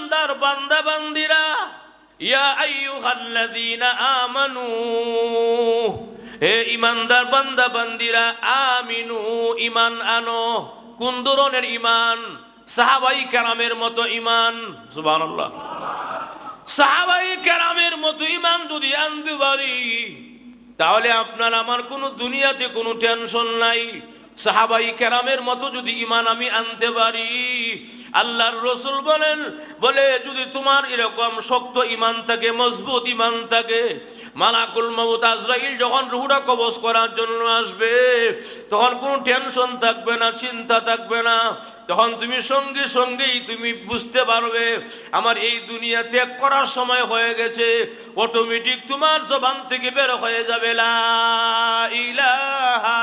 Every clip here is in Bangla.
ইমানদার বান্দা বান্দিরা ইয়া আইয়ুহাল্লাযীনা আমানু, হে ইমানদার বান্দা বান্দিরা আমিনু ইমান আনো, কোন ধরনের ইমান সাহাবাই কেরামের মতো ইমান সুবহানাল্লাহ। সাহাবাই কেরামের মতো ইমান যদি আনতে পারি, তাহলে আপনার আমার কোনো দুনিয়াতে কোনো টেনশন নাই। সাহাবাই কেরামের মতো যদি ইমান আমি আনতে পারি, আল্লাহর রসুল বলেন, বলে যদি তোমার এরকম শক্ত ইমান থাকে, মজবুত ইমান থাকে, মালাকুল মমত আজরাইল যখন রুহুটা কবজ করার জন্য আসবে, তখন কোনো টেনশন থাকবে না, চিন্তা থাকবে না। তখন তুমি সঙ্গে সঙ্গেই তুমি বুঝতে পারবে, আমার এই দুনিয়া ত্যাগ করার সময় হয়ে গেছে অটোমেটিক তোমার জবান থেকে বের হয়ে যাবে, লা ইলাহা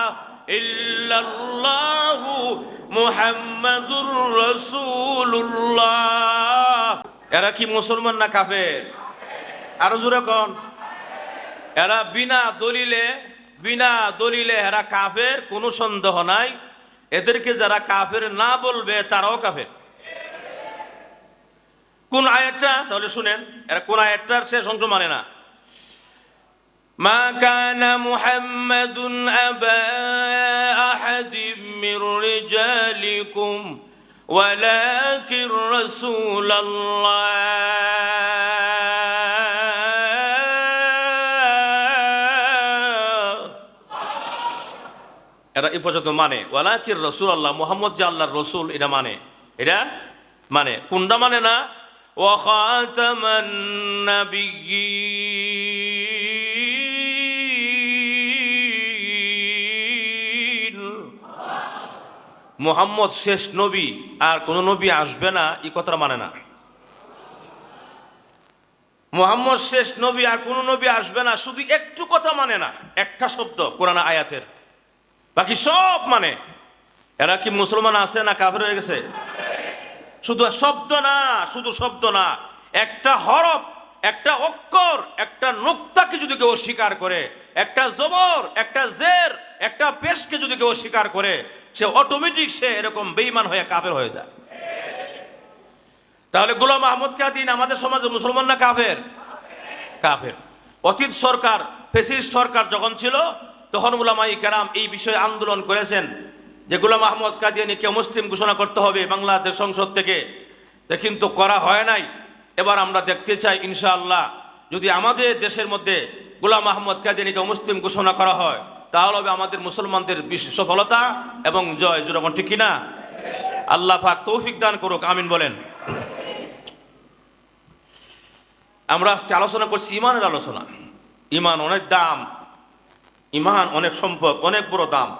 ইল্লাল্লাহু মুহাম্মাদুর রাসূলুল্লাহ। এরা কি মুসলমান না কাফের? আরও জোরে কোন। এরা বিনা দলিলে বিনা দলিলে এরা কাফের, কোনো সন্দেহ নাই। এদেরকে যারা কাফের না বলবে, তারাও কাফের। কোন আয়াতটা? তাহলে শুনেন, এরা কোন আয়াতটার শেষ অংশ মানে না। ما كان محمد أبا أحد من رجالكم ولكن رسول الله এরা এই পর্যন্ত মানে ওয়ালাকির রসুল আল্লাহ মোহাম্মদ যে আল্লাহর রসুল এটা মানে এটা মানে কোনটা মানে না ওয়াখাতামান নাবিয়্যিন মোহাম্মদ শেষ নবী, আর কোন নবী আসবে না, এই কথাটা মানে না। মোহাম্মদ শেষ নবী, আর কোন নবী আসবে না, শুধু একটু কথা মানে না, একটা শব্দ কোরআন আয়াতের। বাকি সব মানে। এরা কি মুসলমান আছে না কাফের হয়ে গেছে? শুধু শব্দ না, শুধু শব্দ না, একটা হরফ, একটা অক্ষর, একটা নোক্তাকে যদি কেউ স্বীকার করে, একটা জবর, একটা জের, একটা পেশকে যদি কেউ স্বীকার করে সে অটোমেটিক সে এরকম বেইমান হয়ে কাফের হয়ে যায়। তাহলে গোলাম আহমদ কাদিন আমাদের সমাজে মুসলমান না কাফের? কাফের। অতীত সরকার, ফেসিস্ট সরকার যখন ছিল, তখন উলামাই কেরাম এই বিষয়ে আন্দোলন করেছেন যে গোলাম আহমদ কাদিয়ানিকে মুসলিম ঘোষণা করতে হবে বাংলাদেশ সংসদ থেকে। কিন্তু করা হয় নাই। এবার আমরা দেখতে চাই, ইনশাআল্লাহ, যদি আমাদের দেশের মধ্যে গোলাম আহমদ কাদিয়ানিকে মুসলিম ঘোষণা করা হয় তাহলে হবে আমাদের মুসলমানদের সফলতা এবং জয়, যেরকম ঠিক কিনা? আল্লাহ পাক তৌফিক দান করুক, আমিন বলেন। আমরা আজকে আলোচনা করছি ইমানের আলোচনা। ইমান অনেক দাম, ইমান অনেক সম্পদ, অনেক বড় দাম।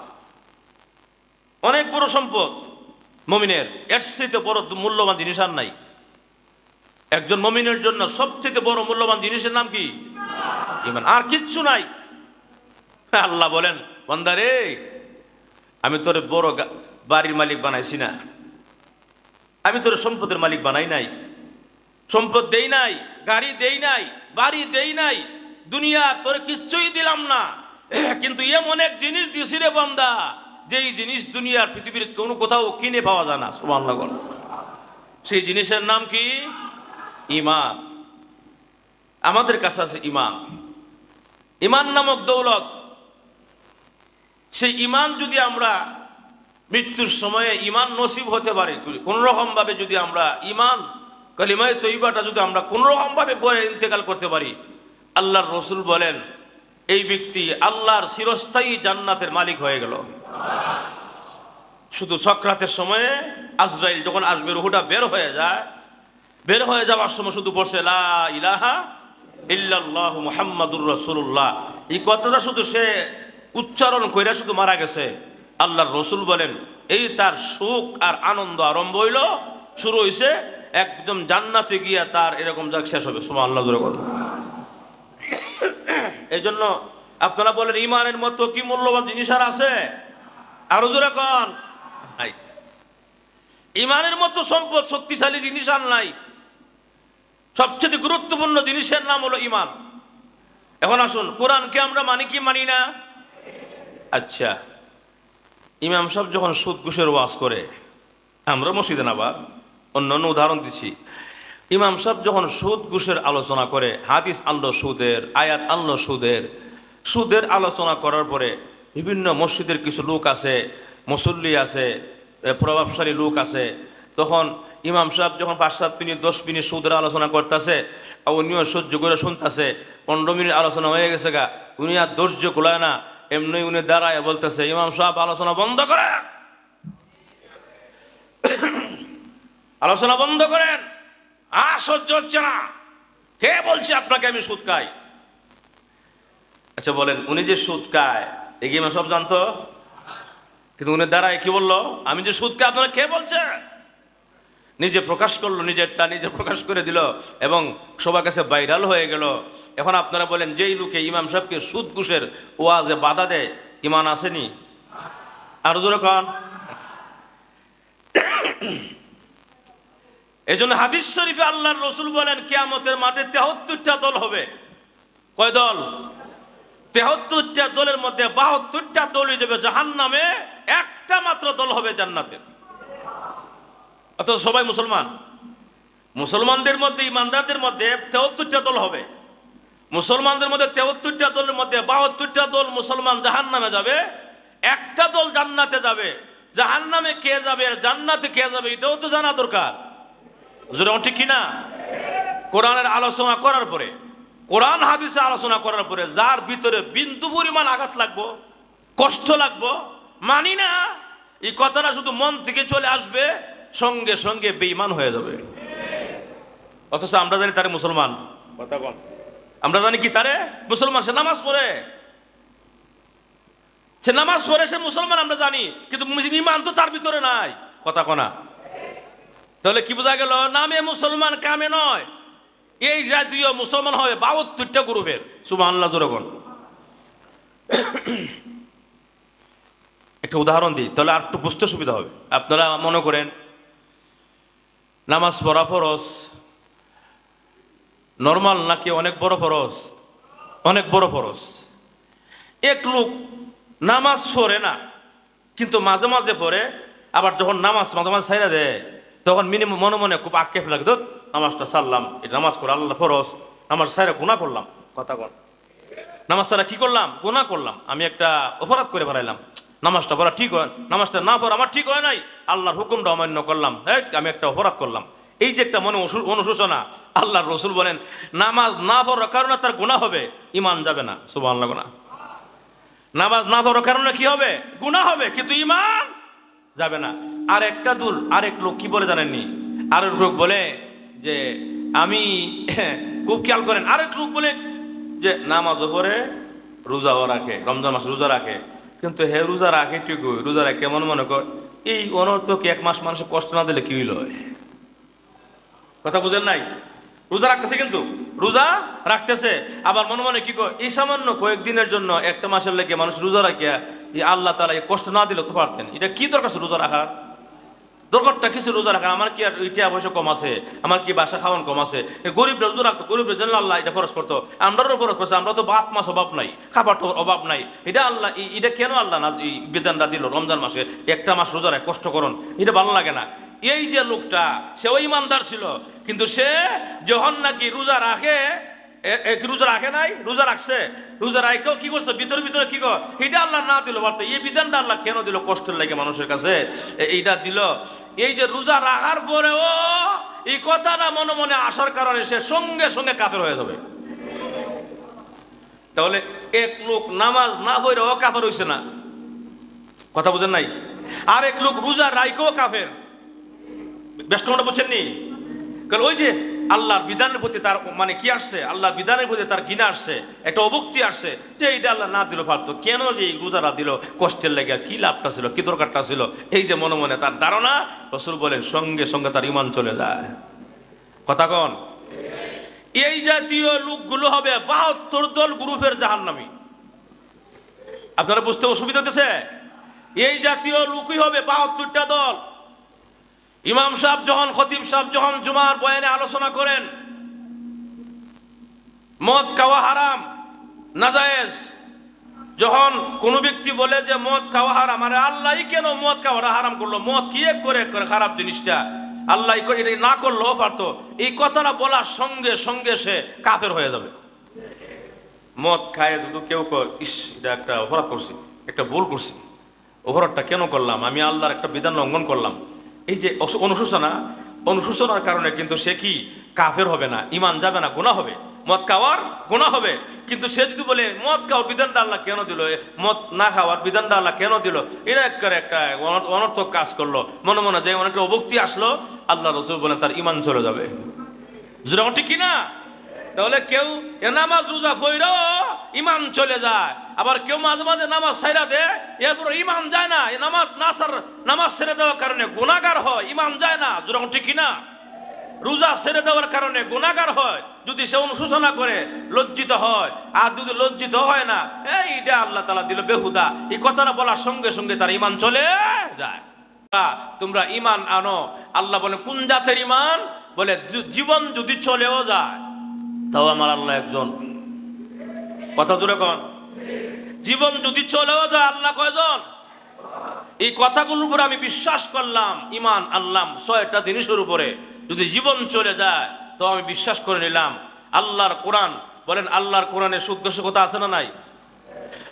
অনেক বড় সম্পদ মমিনের, এর চাইতে বড় মূল্যবান জিনিস আর নাই। একজন মমিনের জন্য সবচেয়ে বড় মূল্যবান জিনিসের নাম কি? ইমান। আর কিচ্ছু নাই। আল্লাহ বলেন বন্দারে আমি তোর বড় বাড়ির মালিক বানাইছি না। আমি তোর সম্পদের মালিক বানাই নাই। সম্পদ দেই নাই, গাড়ি দেই নাই, বাড়ি দেই নাই, দুনিয়া তোর কিচ্ছুই দিলাম না। কিন্তু এমন এক জিনিস দিছি রে বান্দা, যেই জিনিস দুনিয়ার পৃথিবীর কোনো কোথাও কিনে পাওয়া যায় না। বল। সেই জিনিসের নাম কি? ইমান। আমাদের কাছে আছে ইমান। ইমান নামক দৌলত সেই ইমান যদি আমরা মৃত্যুর সময়ে ইমান নসিব হতে পারে কোন রকম ভাবে যদি আমরা ইমান, কালিমায় তৈবাটা যদি আমরা কোন রকম ভাবে পরে ইন্তেকাল করতে পারি, আল্লাহর রসুল বলেন, এই ব্যক্তি আল্লাহর চিরস্থায়ী জান্নাতের মালিক হয়ে গেল। শুধু সক্রাতের সময়ে আজরাইল যখন আসবে, রুহুটা বের হয়ে যায়। বের হয়ে যাওয়ার সময় শুধু বসে, লা ইলাহা ইল্লাল্লাহ মুহাম্মাদুর এই কথাটা শুধু সে উচ্চারণ কইরা শুধু মারা গেছে। আল্লাহর রসুল বলেন, এই তার সুখ আর আনন্দ আরম্ভ হইল, শুরু হইছে একদম জান্নাতে গিয়া তার এরকম যাক শেষ হবে। সুমা আল্লাহ। এই জন্য আপনারা বলেন, ইমানের মতো কি মূল্যবান জিনিস আর আছে? আরও জোরে কন। ইমানের মতো সম্পদ, শক্তিশালী জিনিস আর নাই। সবচেয়ে গুরুত্বপূর্ণ জিনিসের নাম হলো ইমান। এখন আসুন, কোরআনকে আমরা মানি কি মানি না? আচ্ছা ইমাম সাহেব যখন সুদ ঘুষের ওয়াজ করে, আমরা মসজিদে না বা, অন্য অন্য উদাহরণ দিচ্ছি ইমাম সাহেব যখন সুদ ঘুষের আলোচনা করে, হাদিস আনলো সুদের, আয়াত আনলো সুদের সুদের আলোচনা করার পরে বিভিন্ন মসজিদের কিছু লোক আছে, মুসল্লি আছে প্রভাবশালী লোক আছে, তখন ইমাম সাহেব যখন পাঁচ সাত মিনিট, দশ মিনিট সুদের আলোচনা করতেছে, আর উনিও সহ্য করে শুনতেছে, পনেরো মিনিট আলোচনা হয়ে গেছে গা, উনি আর ধৈর্য কুলায় না এমনি উনি দাঁড়ায় বলতেছে, ইমাম সাহেব, আলোচনা বন্ধ করে আলোচনা বন্ধ করেন। আর হচ্ছে না। কে বলছে আপনাকে আমি সুদ খাই? আচ্ছা বলেন, উনি যে সুদ খায় এগিয়ে সব জানতো? কিন্তু উনি দাঁড়ায় কি বলল? আমি যে সুদ খাই, আপনারা কে বলছে নিজে প্রকাশ করল, নিজেরটা নিজে প্রকাশ করে দিল এবং সবার কাছে ভাইরাল হয়ে গেল। এখন আপনারা বলেন, যেই লোকে ইমাম সাহেবকে সুদ ঘুষের ওয়াজে বাধা দেয়, ইমান আসেনি? আর জোরে এই জন্য হাদিস শরীফে আল্লাহর রসুল বলেন, কেয়ামতের মাঠে তেহত্তরটা দল হবে। কয় দল? তেহত্তরটা দলের মধ্যে বাহাত্তরটা হয়ে যাবে জাহান নামে একটা মাত্র দল হবে জান্নাতের। অর্থাৎ সবাই মুসলমান। মুসলমানদের মধ্যে, ইমানদারদের মধ্যে তেহত্তরটা দল হবে। মুসলমানদের মধ্যে তেহত্তরটা দলের মধ্যে বাহাত্তরটা দল মুসলমান জাহান নামে যাবে, একটা দল জান্নাতে যাবে। জাহান নামে কে যাবে আর জান্নাতে কে যাবে, এটাও তো জানা দরকার। যেটা ঠিক কিনা কোরআনের আলোচনা করার পরে, কোরআন হাদিসে আলোচনা করার পরে যার ভিতরে বিন্দু পরিমাণ আঘাত লাগবো, কষ্ট লাগবো, মানি না, এই কথাটা শুধু মন থেকে চলে আসবে সঙ্গে সঙ্গে বেঈমান হয়ে যাবে। অথচ আমরা জানি তারে মুসলমান। আমরা জানি কি তারে? মুসলমান সে নামাজ পড়ে। সে নামাজ পড়ে সে মুসলমান আমরা জানি কিন্তু ইমান তো তার ভিতরে নাই। কথা কনা। তাহলে কি বোঝা গেল? নামে মুসলমান কামে নয়। এই জাতীয় মুসলমান হবে বাহাত্তরটা গ্রুপের। সুবাহ আল্লাহ জোরগণ একটা উদাহরণ দিই তাহলে আর একটু বুঝতে সুবিধা হবে। আপনারা মনে করেন নামাজ পড়া ফরজ। নর্মাল নাকি অনেক বড় ফরজ? অনেক বড় ফরজ। এক লোক নামাজ পড়ে না, কিন্তু মাঝে মাঝে পড়ে, আবার যখন নামাজ মাঝে মাঝে ছাইরা দেয়, তখন মিনিমাম মনে মনে খুব আক্ষেপ লাগে নামাজটা সারলাম নামাজ করে আল্লাহ ফরজ, নামাজ সাইরা গুণা করলাম। কথা বল। নামাজ সারা কি করলাম? গুণা করলাম। আমি একটা অপরাধ করে বেড়াইলাম নামাজটা পড়া ঠিক হয় নামাজটা না পড়া আমার ঠিক হয় নাই। আল্লাহর হুকুমটা অমান্য করলাম। হ্যাঁ আমি একটা অপরাধ করলাম। এই যে একটা মনে অনুশোচনা, আল্লাহর রসুল বলেন, নামাজ না পড়ার কারণে তার গুণা হবে ইমান যাবে না। সুবাহ আল্লাহ গুণা নামাজ না পড়ার কারণে কি হবে? গুণা হবে, কিন্তু ইমান যাবে না। আর একটা দূর, আরেক লোক কি বলে জানেননি? আরেক লোক বলে যে, আমি খুব খেয়াল করেন, আরেক লোক বলে যে নামাজও পড়ে রোজাও রাখে, রমজান মাস রোজা রাখে। কিন্তু হে রোজা রাখে ঠিকই রোজা রাখে কেমন মনে কর? এই অনর্থকে এক মাস মানুষ কষ্ট না দিলে কি হইল? কথা বুঝেন নাই? রোজা রাখতেছে কিন্তু? রোজা রাখতেছে। আবার মনে মনে কি এই সামান্য কয়েকদিনের জন্য একটা মাসের লেগে মানুষ রোজা রাখিয়া এই আল্লাহ তালা এই কষ্ট না দিলে তো পারতেন। এটা কি দরকার রোজা রাখার? দরকারটা কিছু রোজা রাখার আমার কি আর ইটিয়া পয়সা কম আছে? আমার কি বাসা খাওয়ান কম আছে? গরিব রোজা রাখতো গরিব জন্য আল্লাহ এটা খরচ করতো। আমরাও খরচ করছে, আমরা তো বাপ মাস অভাব নাই, খাবার তো অভাব নাই। এটা আল্লাহ এটা কেন আল্লাহ না এই বিধানটা দিল রমজান মাসে? একটা মাস রোজা রাখ, কষ্ট করুন। এটা ভালো লাগে না। এই যে লোকটা, সে ওই ইমানদার ছিল, কিন্তু সে যখন নাকি রোজা রাখে এ- এ রোজা রাখে নাই? রোজা রাখছে। রোজা রাখেও কি করছে? ভিতরে ভিতরে কি কর? এটা আল্লাহ না দিল, বলতো, এই বিধানটা আল্লাহ কেন দিল? কষ্টের লাগে মানুষের কাছে। এইটা দিল। এই যে রোজা রাখার পরে ও এই কথাটা মনে মনে আসার কারণে সে সঙ্গে সঙ্গে কাফের হয়ে যাবে। তাহলে এক লোক নামাজ না পড়ে ও কাফের হইছে না? কথা বুঝেন নাই? আর এক লোক রোজা রাইকেও কাফের। বেশ কোনটা বুঝছেননি কারণ ওই যে আল্লাহর বিধানের প্রতি তার মানে কি আসছে? আল্লাহর বিধানের প্রতি তার ঘৃণা আসছে, একটা অভুক্তি আসছে যে এইটা আল্লাহ না দিল পারতো কেন যে এই রোজারা দিল? কষ্টের লেগে কি লাভটা ছিল? কি দরকারটা ছিল? এই যে মনে মনে তার ধারণা, রসুল বলেন, সঙ্গে সঙ্গে তার ইমান চলে যায়। কথা কন। এই জাতীয় লোকগুলো হবে বাহাত্তর দল গ্রুপের জাহান্নামী। আপনারা বুঝতে অসুবিধা হতেছে? এই জাতীয় লোকই হবে বাহাত্তরটা দল। ইমাম সাহেব যখন, খতিব সাহেব যখন জুমার বয়ানে আলোচনা করেন, মদ খাওয়া হারাম, নাজায়েজ, যখন কোন ব্যক্তি বলে যে মদ খাওয়া হারাম, আরে আল্লাহ কেন মদ খাওয়াটা হারাম করল? মদ কি করে খারাপ জিনিসটা? আল্লাহ না করলেও পারতো। এই কথাটা বলার সঙ্গে সঙ্গে সে কাফের হয়ে যাবে। মদ খায় যদি কেউ ইস, এটা একটা অপরাধ করছি, একটা ভুল করছি। অপরাধটা কেন করলাম? আমি আল্লাহর একটা বিধান লঙ্ঘন করলাম। এই যে অনুশোচনা, অনুশোচনার কারণে কিন্তু সে কি কাফের হবে না ইমান যাবে না গুণা হবে। মদ খাওয়ার গুণা হবে। কিন্তু সে যদি বলে, মদ খাওয়ার বিধানটা আল্লাহ কেন দিল? মদ না খাওয়ার বিধানটা আল্লাহ কেন দিল? এটা একটা একটা অনর- অনর্থক কাজ করল। মনে মনে যে অনেকটা অভক্তি আসলো, আল্লাহ রসুল বলেন তার ইমান চলে যাবে। যেরকম ঠিক কিনা? তাহলে কেউ, এ নামাজ রোজা পইরাও ইমান চলে যায়। আবার কেউ মাঝে মাঝে নামাজ সাইরা দে এরপর ইমান যায় না। নামাজ নাসার নামাজ ছেড়ে দেওয়ার কারণে গুণাগার হয় ইমান যায় না। যেরকম ঠিক না রোজা ছেড়ে দেওয়ার কারণে গুণাগার হয়, যদি সে অনুশোচনা করে, লজ্জিত হয়। আর যদি লজ্জিত হয় না এইটা আল্লাহ তালা দিল বেহুদা, এই কথাটা বলার সঙ্গে সঙ্গে তার ইমান চলে যায়। তোমরা ইমান আনো। আল্লাহ বলে, কোন জাতের ইমান বলে জীবন যদি চলেও যায়। তাও আমার আল্লাহ একজন। কথা জোরে কন। জীবন যদি চলেও যায়, আল্লাহ কয়জন এই কথাগুলোর উপরে আমি বিশ্বাস করলাম ইমান আনলাম, ছয়টা জিনিসের উপরে। যদি জীবন চলে যায়, তো আমি বিশ্বাস করে নিলাম। আল্লাহর কোরআন, বলেন আল্লাহর কোরআনে সুদ্দেশ্য কথা আছে না নাই?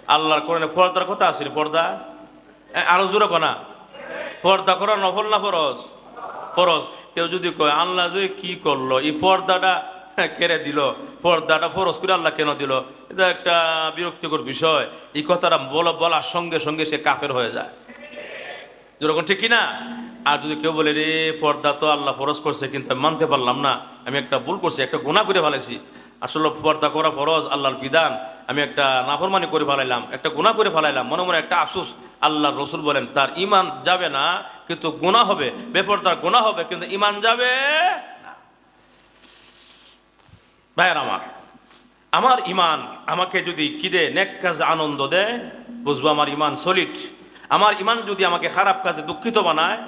আল্লাহর কোরআনে পর্দার কথা আছে পর্দা? আরও জোরে কনা। পর্দা করা নফল না ফরজ? ফরজ। কেউ যদি কয়, আল্লাহ যে কি করল? এই পর্দাটা কেড়ে দিল, পর্দাটা ফরজ করে আল্লাহ কেন দিল? এটা একটা বিরক্তিকর বিষয়। এই কথাটা বলা, বলার সঙ্গে সঙ্গে সে কাফের হয়ে যায়। যেরকম ঠিক কিনা? আর যদি কেউ বলে, রে, পর্দা তো আল্লাহ ফরজ করছে, কিন্তু আমি মানতে পারলাম না। আমি একটা ভুল করছি, একটা গুণা করে ফেলেছি। আসলে পর্দা করা ফরজ, আল্লাহর বিধান। আমি একটা নাফরমানি করে ফেলাইলাম, একটা গুণা করে ফেলাইলাম। মনে মনে একটা আফসোস আল্লাহ রসুল বলেন, তার ইমান যাবে না, কিন্তু গুণা হবে। বেপরদার গুণা হবে, কিন্তু ইমান যাবে ভাইয়ের আমার আমার ইমান আমাকে যদি কি দে নেক কাজে আনন্দ দেয়, বুঝব আমার ইমান সলিড আমার ইমান যদি আমাকে খারাপ কাজে দুঃখিত বানায়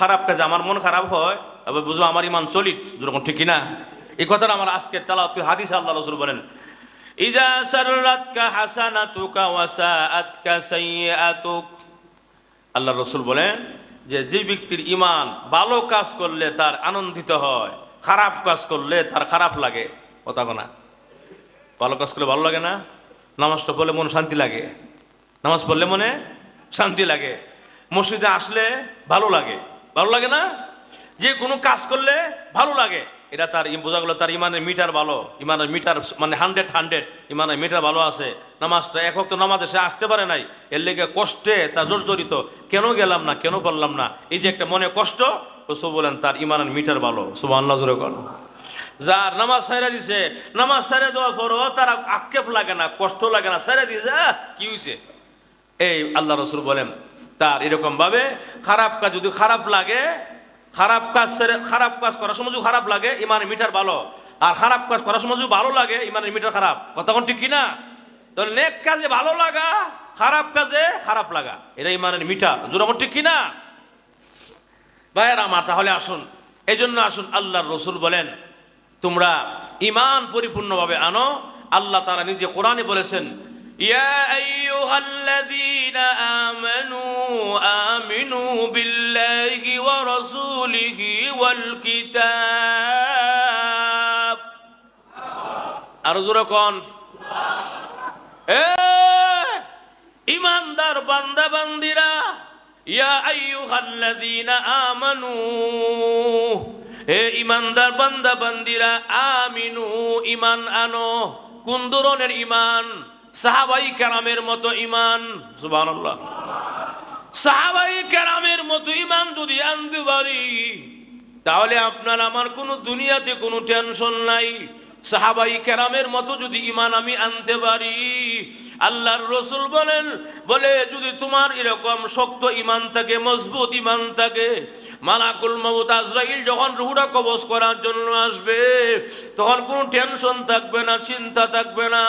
খারাপ কাজে আমার মন খারাপ হয়, তবে বুঝব আমার ইমান সলিড যেরকম ঠিক কিনা? এই কথাটা আমার আজকে তালাওয়াত হাদিস আল্লাহ রসুল বলেন, ইজা সাররাতকা হাসানাতুকা ওয়াসাআতকা সাইয়্যাতুক। আল্লাহ রসুল বলেন যে যে ব্যক্তির ইমান ভালো কাজ করলে তার আনন্দিত হয়, খারাপ কাজ করলে তার খারাপ লাগে। কথা না ভালো কাজ করলে ভালো লাগে না নামাজটা পড়লে মনে শান্তি লাগে। নামাজ পড়লে মনে শান্তি লাগে। মসজিদে আসলে ভালো লাগে। ভালো লাগে না? যে কোনো কাজ করলে ভালো লাগে। এটা তার বোঝা গেলো তার ইমানের মিটার ভালো। ইমানের মিটার মানে হান্ড্রেড হান্ড্রেড ইমানের মিটার ভালো আছে। নামাজটা এক তো নামাজে সে আসতে পারে নাই। এর লেগে কষ্টে তা জর্জরিত কেন গেলাম না? কেন পারলাম না? এই যে একটা মনে কষ্ট তো বলেন তার ইমানের মিটার ভালো। সুবাহ আল্লাহ জোরে যার নামাজ সাইরা দিছে, নামাজ সাইরা দেওয়ার পরও তার আক্ষেপ লাগে না, কষ্ট লাগে না, সাইরা দিছে কি হয়েছে এই আল্লাহ রসুল বলেন, তার এরকম ভাবে খারাপ কাজ যদি খারাপ লাগে, খারাপ কাজ খারাপ কাজ করার সময় খারাপ লাগে, ইমানের মিটার ভালো। আর খারাপ কাজ করার সময় ভালো লাগে, ইমানের মিটার খারাপ। কথা কোন ঠিক কিনা? তাহলে নেক কাজে ভালো লাগা, খারাপ কাজে খারাপ লাগা। এটা ইমানের মিটার। যেরকম ঠিক কিনা? ভাইয়ের আমার তাহলে আসুন। এই জন্য আসুন, আল্লাহর রসুল বলেন তোমরা ইমান পরিপূর্ণভাবে আনো। আল্লাহ তারা নিজে কোরআনে বলেছেন জোরে কোন। এ ইমানদার বান্দা বান্দিরা ইয়া আইয়ুহাল্লাযীনা আমানু হে ইমানদার বান্দা, বান্দিরা, আমিনু, ইমান আনো। কোন ধরনের ইমান? সাহাবাই কেরামের মতো ইমান। সুবহানাল্লাহ। সাহাবাই কেরামের মতো ইমান যদি আনতে পারি, তাহলে আপনার আমার কোনো দুনিয়াতে কোনো টেনশন নাই। সাহাবাই কেরামের মতো যদি ইমান আমি আনতে পারি, আল্লাহর রসুল বলেন, বলে যদি তোমার এরকম শক্ত ইমান থাকে, মজবুত ইমান থাকে, মালাকুল মমত আজরাইল যখন রুহুটা কবজ করার জন্য আসবে, তখন কোনো টেনশন থাকবে না, চিন্তা থাকবে না।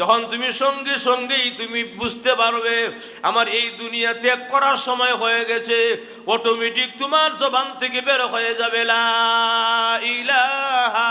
তখন তুমি সঙ্গে সঙ্গেই তুমি বুঝতে পারবে, আমার এই দুনিয়া ত্যাগ করার সময় হয়ে গেছে অটোমেটিক তোমার জবান থেকে বের হয়ে যাবে, লা ইলাহা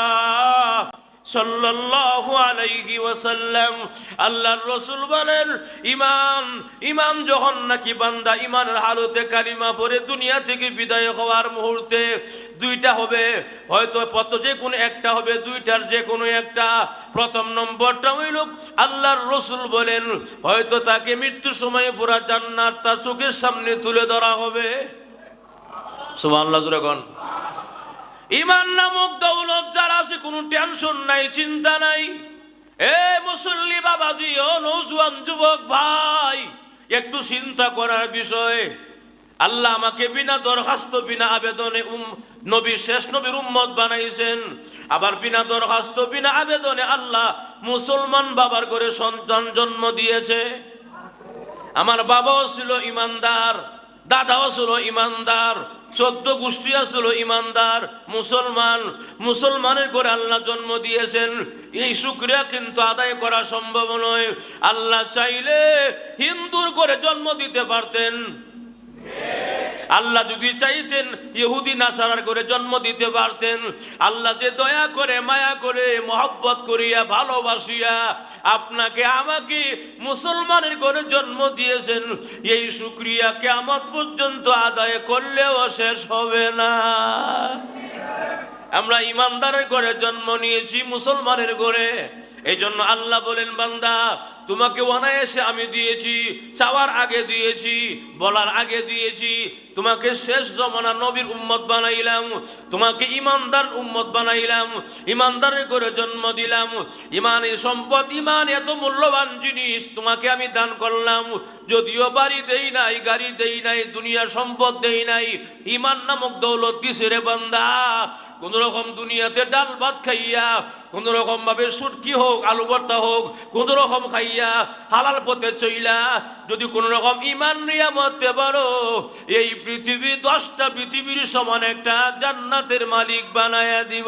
সাল্লাল্লাহু আলাইহি ওয়াসাল্লাম, আল্লাহর রাসূল বলেন ইমান ইমাম যখন নাকি বান্দা ইমানের হালতে কালিমা পড়ে দুনিয়া থেকে বিদায় হওয়ার মুহূর্তে দুইটা হবে, হয়তো পত যে কোনো একটা হবে, দুইটার যে কোনো একটা। প্রথম নম্বরটা হইল আল্লাহর রসুল বলেন, হয়তো তাকে মৃত্যুর সময় পুরা জান্নাত তার চোখের সামনে তুলে ধরা হবে। সুবহানাল্লাহ, জোরে ইমান নামক দৌলত যার আছে, কোনো টেনশন নাই, চিন্তা নাই। এ মুসল্লি বাবাজি, ও নৌজুয়ান যুবক ভাই, একটু চিন্তা করার বিষয়ে। আল্লাহ আমাকে বিনা দরখাস্ত, বিনা আবেদনে উম, নবী, শেষ নবীর উম্মত বানাইছেন। আবার বিনা দরখাস্ত, বিনা আবেদনে আল্লাহ মুসলমান বাবার করে সন্তান জন্ম দিয়েছে। আমার বাবাও ছিল ইমানদার। দাদাও ছিল ইমানদার, চোদ্দ গোষ্ঠী ছিল ইমানদার, মুসলমান। মুসলমানের করে আল্লাহ জন্ম দিয়েছেন। এই শুক্রিয়া কিন্তু আদায় করা সম্ভব নয়। আল্লাহ চাইলে হিন্দুর করে জন্ম দিতে পারতেন। আল্লাহ যদি চাইতেন, ইহুদি, নাসারার করে জন্ম দিতে পারতেন। আল্লাহ যে দয়া করে, মায়া করে, মহব্বত করিয়া, ভালোবাসিয়া আপনাকে আমাকে মুসলমানের করে জন্ম দিয়েছেন, এই শুক্রিয়া কেমন পর্যন্ত আদায় করলেও শেষ হবে না। আমরা ইমানদারের ঘরে জন্ম নিয়েছি, মুসলমানের ঘরে এই জন্য আল্লাহ বলেন, বান্দা, তোমাকে অনায়াসে আমি দিয়েছি, চাওয়ার আগে দিয়েছি, বলার আগে দিয়েছি, তোমাকে শেষ জমানা নবীর উম্মত বানাইলাম, তোমাকে ইমানদার উম্মত বানাইলাম, ইমানদারের করে জন্ম দিলাম ইমানের সম্পদ, ইমান এত মূল্যবান জিনিস তোমাকে আমি দান করলাম, যদিও বাড়ি দেই নাই, গাড়ি দেই নাই, দুনিয়ার সম্পদ দেই নাই, ইমান নামক দৌলত দিছে রে বান্দা কোন রকম দুনিয়াতে ডাল ভাত খাইয়া কোন রকম ভাবে সুটকি হোক আলু ভর্তা হোক, কোন রকম খাইয়া হালাল পথে চইলা যদি কোন রকম ইমান নিয়ামতে পারো, এই পৃথিবী, দশটা পৃথিবীর সমান একটা জান্নাতের মালিক বানায়া দিব।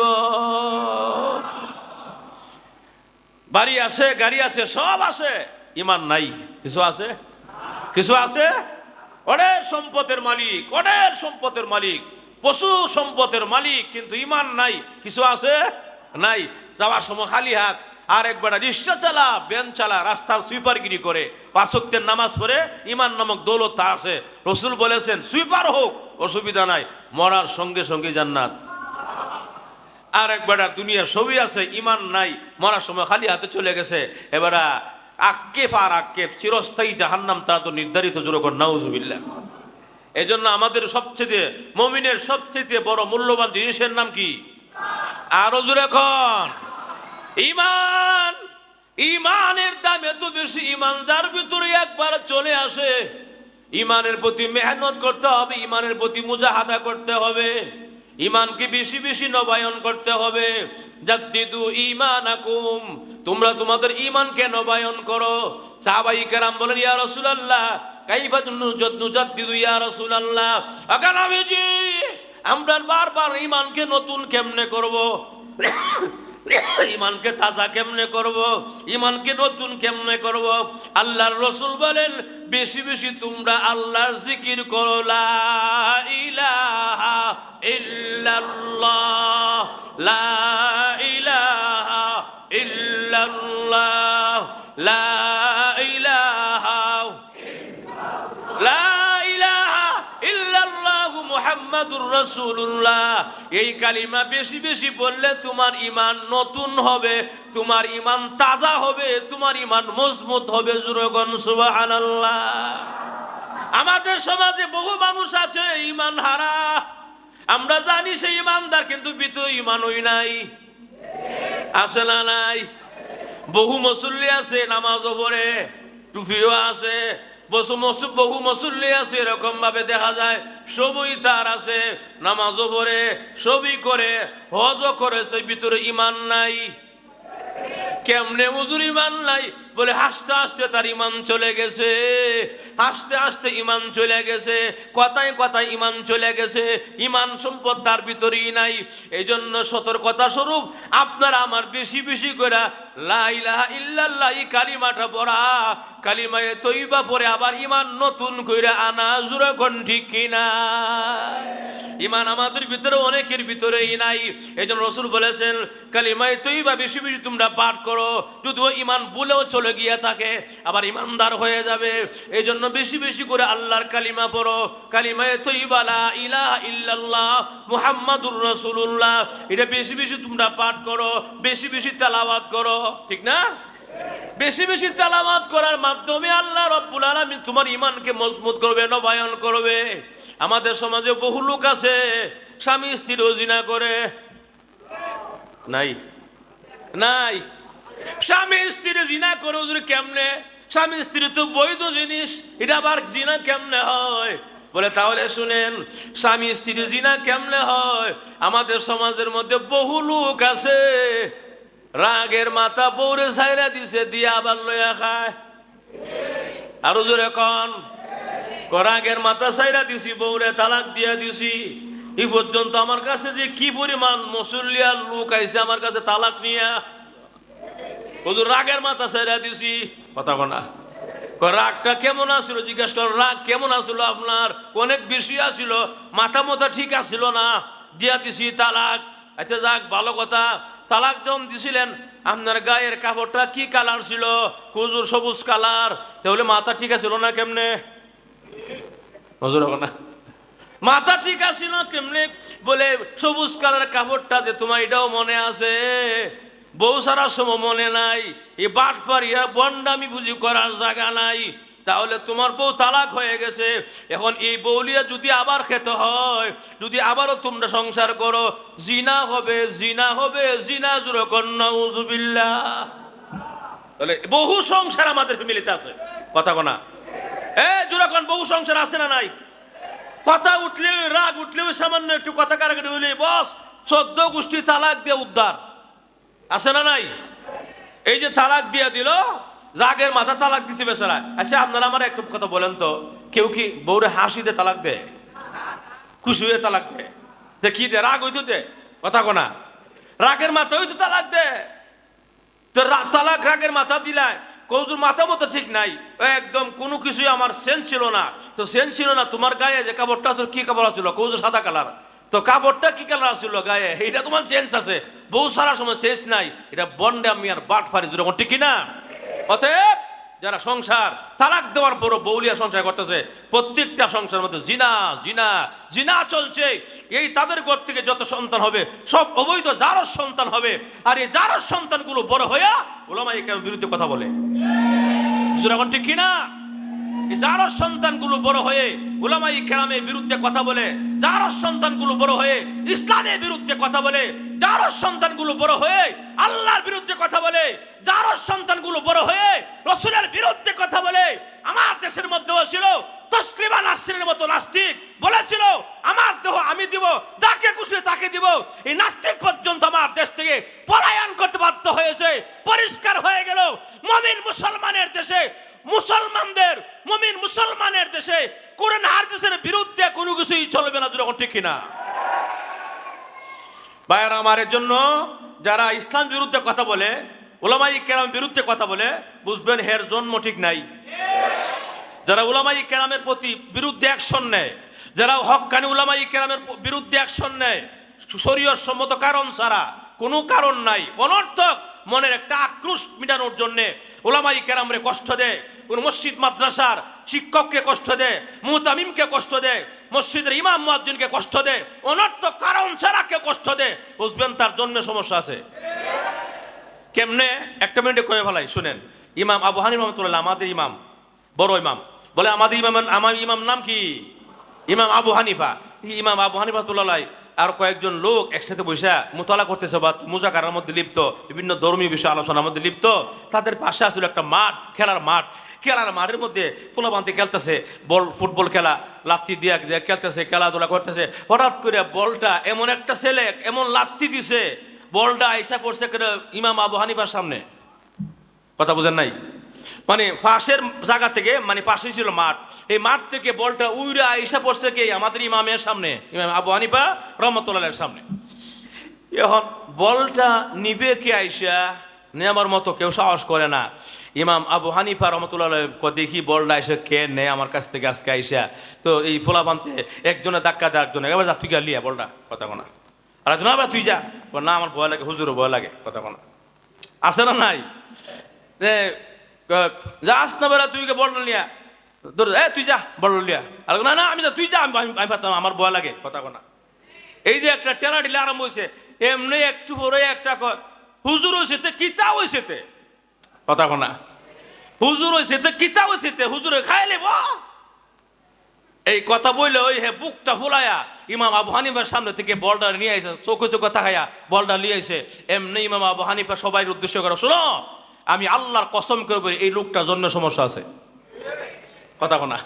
বাড়ি আছে, গাড়ি আছে, সব আছে। ইমান নাই, কিছু আছে? কিছু আছে? অনেক সম্পদের মালিক, অনেক সম্পদের মালিক, পশু সম্পদের মালিক, কিন্তু ইমান নাই, কিছু আছে? নাই, যাওয়ার সময় খালি হাত। আর একবার রিক্সা চালা ব্যান চালা, রাস্তার সুইপারগিরি করে। পাঁচত্বের নামাজ পড়ে ইমান নামক দৌলত তার আছে। রসুল বলেছেন, সুইপার হোক, অসুবিধা নাই, মরার সঙ্গে সঙ্গে জান্নাত। আর একবার দুনিয়া সবই আছে, ইমান নাই, মরার সময় খালি হাতে চলে গেছে। এবার আক্ষেপ আর আক্ষেপ চিরস্থায়ী জাহান্নাম তা তো নির্ধারিত জোরকর নাউজুবিল্লাহ। এই জন্য আমাদের সবচেয়ে মমিনের সবচেয়ে বড় মূল্যবান জিনিসের নাম কি? আরও জোরে এখন ইমান ইমানের দাম এত বেশি ইমানদার ভিতরে একবার চলে আসে। ইমানের প্রতি মেহনত করতে হবে ইমানের প্রতি মুজাহাদা করতে হবে। ইমানকে বেশি বেশি নবায়ন করতে হবে। ইমান আকুম তোমরা তোমাদের ইমানকে নবায়ন করো। সাহাবাই বলেন, ইয়া রাসূলুল্লাহ জি আমরা বারবার ইমানকে নতুন কেমনে করব? ইমানকে তাজা কেমনে করব? ইমানকে নতুন কেমনে করব? আল্লাহর রসুল বলেন, বেশি বেশি তোমরা আল্লাহর জিকির করো, লা ইলাহা ইল্লাল্লাহ, লা লা মুহাম্মাদুর রাসূলুল্লাহ। এই কালিমা বেশি বেশি বললে তোমার ইমান নতুন হবে, তোমার ইমান তাজা হবে, তোমার ইমান মজবুত হবে জুরগন সুবহানাল্লাহ। আমাদের সমাজে বহু মানুষ আছে ইমান হারা। আমরা জানি সে ইমানদার কিন্তু ভিতরে ইমানই নাই। আছে না নাই? বহু মুসল্লি আছে নামাজও পড়ে। টুফিও আছে বহু মসুল্লি আছে এরকম ভাবে দেখা যায়। সবই তার আছে, নামাজও পড়ে, সবই করে, হজও করে সে ভিতরে ইমান নাই। কেমনে হুজুর ইমান নাই? বলে, হাসতে হাসতে তার ইমান চলে গেছে। হাসতে হাসতে ইমান চলে গেছে। কথায় কথায় ইমান চলে গেছে। ইমান সম্পদ তার ভিতরেই নাই। এই জন্য সতর্কতা স্বরূপ আপনারা আমার বেশি বেশি করে কালিমাটা পড়া। কালিমায় তৈবা পরে আবার ইমান নতুন কইরা আনা জুরে কোন ইমান আমাদের ভিতরে, অনেকের ভিতরেই নাই। এই জন্য রসুল বলেছেন কালিমাই তুই বা বেশি বেশি তোমরা পাঠ করো। যদিও ইমান বলেও চলে গিয়ে থাকে, আবার ইমানদার হয়ে যাবে। এই জন্য বেশি বেশি করে আল্লাহর কালিমা পড়ো। কালিমায় তুই বালা ইলা ইল্লাল্লাহ মুহাম্মাদুর রসুল্লাহ এটা বেশি বেশি তোমরা পাঠ করো, বেশি বেশি তেলাওয়াত করো। ঠিক না? বেশি বেশি তেলাওয়াত করার মাধ্যমে আল্লাহ রব্বুল আলামিন তোমার ইমানকে মজবুত করবে, নবায়ন করবে। আমাদের সমাজে বহু লোক আছে, স্বামী স্ত্রী জিনা করে। নাই? নাই। স্বামী স্ত্রী জিনা করে ওদের কেমনে? স্বামী স্ত্রী তো বৈধ জিনিস, এটা আবার জিনা কেমনে হয়? বলে, তাহলে শুনেন, স্বামী স্ত্রী জিনা কেমনে হয়? আমাদের সমাজের মধ্যে বহু লোক আছে, রাগের মাথা বৌরে সাইরা দিছে, দিয়ে আবার লইয়া খায়। আরও জোরে কন রাগের মাথা সাইরা দিছি বৌরে তালাক দিয়া দিছি। এই পর্যন্ত আমার কাছে যে কি পরিমাণ মুসল্লিয়ার লোক আইছে, আমার কাছে তালাক নিয়া হুজুর, রাগের মাথা সাইরা দিছি। কথা কোনা। রাগটা কেমন আসছিল জিজ্ঞেস রাগ কেমন আসছিল আপনার? অনেক বেশি আসছিল মাথা মতো ঠিক আসছিল না। দিয়া দিছি তালাক। আচ্ছা যাক, ভালো কথা। তালাক যখন দিছিলেন, আপনার গায়ের কাপড়টা কি কালার ছিল? হুজুর, সবুজ কালার। তাহলে মাথা ঠিক আছিল না কেমনে? হুজুর না। মাথা ঠিক আছিল কেমনে? বলে, সবুজ কালার কাপড়টা যে তোমার, এটাও মনে আছে। বউ সারা সময় মনে নাই এই বাট পারিয়া বন্ডামি বুঝি করার জায়গা নাই। তাহলে তোমার বউ তালাক হয়ে গেছে। এখন এই বউলিয়া যদি আবার খেতে হয়, যদি আবারও তোমরা সংসার করো, জিনা হবে জিনা হবে, জিনা জুড়ে কন্যা উজুবিল্লা তাহলে বহু সংসার আমাদের ফ্যামিলিতে আছে। কথা কোনা এ জুরাকন বহু সংসার আছে না নাই? কথা উঠলে, রাগ উঠলে সামান্য একটু কথা কারাকারি হইলে বস চোদ্দ গোষ্ঠী তালাক দিয়ে উদ্ধার। আছে না নাই? এই যে তালাক দিয়ে দিল, রাগের মাথা তালাক দিছে বেচারা আচ্ছা আপনারা আমার একটু কথা বলেন তো, কেউ কি বউরে হাসি দিয়ে তালাক দেয়? খুশি হয়ে তালাক দেয়? দেখি দে, রাগ হইতো দে, কথা কোনা রাগের মাথা হইতো তালাক দে। তো তালাক রাগের মাথা দিলায়, কৌজুর মাথা মতো ঠিক নাই। একদম কোনো কিছুই আমার সেন্স ছিল না। তো সেন্স ছিল না, তোমার গায়ে যে কাপড়টা ছিল কি কাপড় ছিল কৌজুর সাদা কালার। তো কাপড়টা কি কালার আসছিল গায়ে? এটা তোমার চেঞ্জ আছে। বহু সারা সময় সেন্স নাই। এটা বন্ডে আমি আর বাট ফারি যেরকম ঠিক না অতএব যারা সংসার, তালাক দেওয়ার পরও বৌলিয়া সংসার করতেছে, প্রত্যেকটা সংসারের মধ্যে জিনা জিনা জিনা চলছে। এই তাদের ঘর থেকে যত সন্তান হবে, সব অবৈধ জারস সন্তান হবে, আর এই জারস সন্তানগুলো বড় হইয়া ওলামা একের বিরুদ্ধে কথা বলে। এখন ঠিক কিনা? জারস সন্তানগুলো বড় হয়ে উলামাই কেরামের বিরুদ্ধে কথা বলে জারস সন্তানগুলো বড় হয়ে ইসলামের বিরুদ্ধে কথা বলে জারস সন্তানগুলো বড় হয়ে আল্লাহর বিরুদ্ধে কথা বলে জারস সন্তানগুলো বড় হয়ে রসুলের বিরুদ্ধে কথা বলে, আমার দেশের মধ্যেও ছিল তসলিমা নাসরিনের মতো নাস্তিক, বলেছিল, আমার দেহ আমি দিব, যাকে খুশি তাকে দিব। এই নাস্তিক পর্যন্ত আমার দেশ থেকে পলায়ন করতে বাধ্য হয়েছে, পরিষ্কার হয়ে গেল। মমিন মুসলমানের দেশে মুসলমানদের, মমিন মুসলমানের দেশে কোরআন হাদিসের বিরুদ্ধে কোনো কিছুই চলবে না যখন ঠিক কিনা? ভাইয়ার, আমার জন্য যারা ইসলাম বিরুদ্ধে কথা বলে ওলামাই কেরাম বিরুদ্ধে কথা বলে, বুঝবেন হের জন্ম ঠিক নাই। যারা উলামাই কেরামের প্রতি বিরুদ্ধে অ্যাকশন নেয়, যারা হকানি উলামাই কেরামের বিরুদ্ধে অ্যাকশন নেয় শরীয় সম্মত কারণ ছাড়া কোনো কারণ নাই। অনর্থক মনের একটা আক্রোশ মিটানোর জন্য ওলামাই কেরামরে কষ্ট দেয়, কোন মসজিদ মাদ্রাসার শিক্ষককে কষ্ট দেয়, মুতামিমকে কষ্ট দেয়, মসজিদের ইমাম মুয়াজ্জিনকে কষ্ট দেয়, অনর্থক কারণ ছাড়া কে কষ্ট দেয়। বুঝবেন তার জন্মে সমস্যা আছে। কেমনে? একটা মিনিটে কয়ে ফেলাই, শুনেন। ইমাম আবু হানিফ রহমতুল্লাহ, আমাদের ইমাম, বড় ইমাম। বলে, আমাদের ইমাম আমার ইমাম নাম কি? ইমাম আবু হানিফা। ইমাম আবু হানিফা তুল্লাহ আর কয়েকজন লোক একসাথে বসে মোতালা করতেছে বা মুজাকারার মধ্যে লিপ্ত, বিভিন্ন ধর্মীয় বিষয় আলোচনার মধ্যে লিপ্ত। তাদের পাশে আসলে একটা মাঠ, খেলার মাঠ। খেলার মাঠের মধ্যে ফুলাবান্তি খেলতেছে, বল, ফুটবল খেলা, লাত্তি দিয়া দিয়া খেলতেছে, খেলাধুলা করতেছে। হঠাৎ করে বলটা এমন একটা ছেলে, এমন লাত্তি দিছে, বলটা আইসা কেন ইমাম আবু হানিফার সামনে। কথা বুঝেন নাই? মানে পাশের জায়গা থেকে মানে পাশে ছিল মাঠ। এই মাঠ থেকে বলটা উইরা আইসা পড়ছে কে? আমাদের ইমামের সামনে। ইমাম আবু হানিফা রহমতুল্লাহের সামনে। এখন বলটা নিবে কে আইসা? নেওয়ার মতো কেউ সাহস করে না। ইমাম আবু হানিফা রহমতুল্লাহ দেখি বলটা এসে কে নেয় আমার কাছ থেকে আজকে আইসা। তো এই ফোলা বানতে একজনে ধাক্কা দেয় একজনে এবার যা, তুই গা লিয়া বলটা, কথা কোনা। আর একজন আবার তুই যা। না, আমার ভয় লাগে, হুজুরও ভয় লাগে, কথা কোনা। আছে না নাই? যাস না বেলা তুই বলটা লিয়া ধর এ তুই যা বল লিয়া আর না না আমি যা তুই যা আমি আমি- পারতাম আমার ভয় লাগে কথা কোনা এই যে একটা টেলা ঢিলে আরম্ভ হয়েছে এমনি একটু পরে একটা হুজুর হয়েছে কিতা হয়েছে তে কথা কোনা হুজুর হয়েছে কিতা হয়েছে হুজুরে খাই লেব এই কথা বললে ওই হে বুকটা ফুলায়া ইমাম আবু হানিফার সামনে থেকে বলটা নিয়ে আইসে চোখে চোখে তাকাইয়া বলটা নিয়ে আইসে এমনি ইমাম আবু হানিফা সবাই উদ্দেশ্য করে, শোনো আমি আল্লাহর কসম করে বলি, এই লোকটার জন্য সমস্যা আছে। কথা কোনা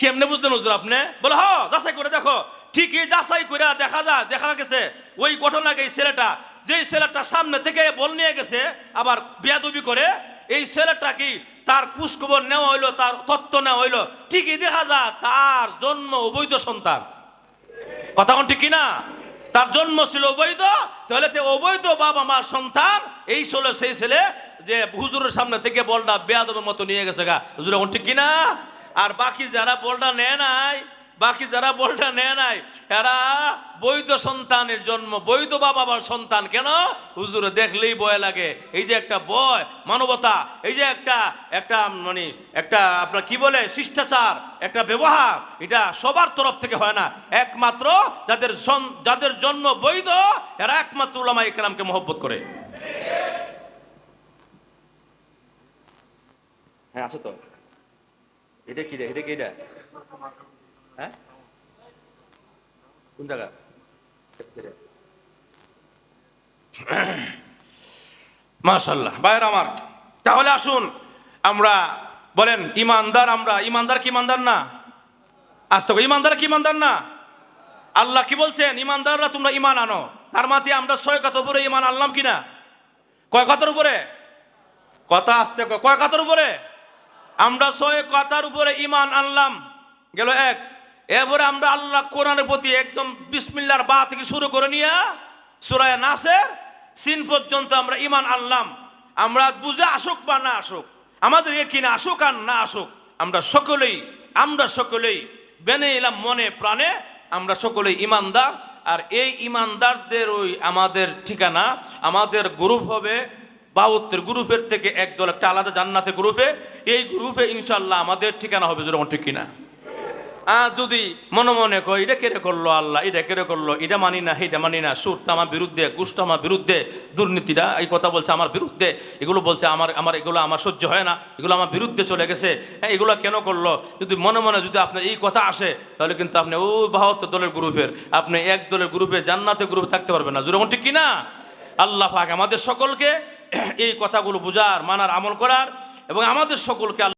কেমনে বুঝলেন হুজুর আপনি? বলে হ যাচাই করে দেখো। ঠিকই যাচাই করে দেখা যায় দেখা গেছে ওই ঘটনাকে এই ছেলেটা যেই ছেলেটা সামনে থেকে বল নিয়ে গেছে আবার বিয়াদবি করে এই ছেলেটা কি তার কুসখবর নেওয়া হইল তার তত্ত্ব নেওয়া হইল? ঠিকই দেখা যায় তার জন্ম অবৈধ সন্তান। কথা কোন ঠিক কিনা? তার জন্ম ছিল অবৈধ তাহলে অবৈধ বাবা মার সন্তান এই ছিল সেই ছেলে যে হুজুরের সামনে থেকে বলটা বেয়াদবের মতো নিয়ে গেছে গা। হুজুর, এখন ঠিক কিনা? আর বাকি যারা বলটা নেয় নাই, বাকি যারা বলটা নেয় নাই, এরা বৈধ সন্তানের জন্ম, বৈধ বাবা সন্তান কেন? হুজুরে দেখলেই বয় লাগে। এই যে একটা বয় মানবতা, এই যে একটা একটা মানে একটা আপনার কি বলে, শিষ্টাচার, একটা ব্যবহার, এটা সবার তরফ থেকে হয় না। একমাত্র যাদের যাদের জন্ম বৈধ, এরা একমাত্র উলামা ইকরামকে মহব্বত করে। হ্যাঁ আছো তো। এটা কি রে? এটা কি রে হ্যাঁ? কোন জায়গা? মাশাল্লাহ বাইর আমার, তাহলে আসুন, আমরা বলেন ইমানদার আমরা। ইমানদার কি ইমানদার না? আসতে ইমানদার কি ইমানদার না? আল্লাহ কি বলছেন? ইমানদাররা তোমরা ইমান আনো। তার মাতে আমরা ছয় কত উপরে ইমান আনলাম কিনা? কয় কথার উপরে? কথা আসতে কয় কথার উপরে? আমরা ছয় কথার উপরে ইমান আনলাম। গেল এক, এরপরে আমরা আল্লাহ কোরআনের প্রতি একদম বিসমিল্লার বা থেকে শুরু করে নিয়ে সুরায় নাসের সিন পর্যন্ত আমরা ইমান আনলাম। আমরা বুঝে আসুক বা না আসুক, আমাদের কিনা আসুক আর না আসুক, আমরা সকলেই আমরা সকলেই বেনে এলাম মনে প্রাণে, আমরা সকলেই ইমানদার আর এই ইমানদারদের ওই আমাদের ঠিকানা, আমাদের গ্রুপ হবে বাউত্তের গ্রুপের থেকে একদল একটা আলাদা জান্নাতে গ্রুপে, এই গ্রুপে ইনশাল্লাহ আমাদের ঠিকানা হবে যেরকম ঠিক কিনা। আর যদি মনে মনে কয়, এটা কেড়ে করল আল্লাহ, এটা কেড়ে করল, এটা মানি না এটা মানি না সুরটা আমার বিরুদ্ধে গুষ্টা আমার বিরুদ্ধে, দুর্নীতিটা এই কথা বলছে আমার বিরুদ্ধে, এগুলো বলছে আমার আমার, এগুলো আমার সহ্য হয় না, এগুলো আমার বিরুদ্ধে চলে গেছে হ্যাঁ এগুলো কেন করল? যদি মনে মনে যদি আপনার এই কথা আসে, তাহলে কিন্তু আপনি ও বাহাত্তর দলের গ্রুপের, আপনি এক দলের গ্রুপে জান্নাতের গ্রুপে থাকতে পারবেন না, যেরকম ঠিক কিনা? আল্লাহ পাক আমাদের সকলকে এই কথাগুলো বোঝার মানার আমল করার এবং আমাদের সকলকে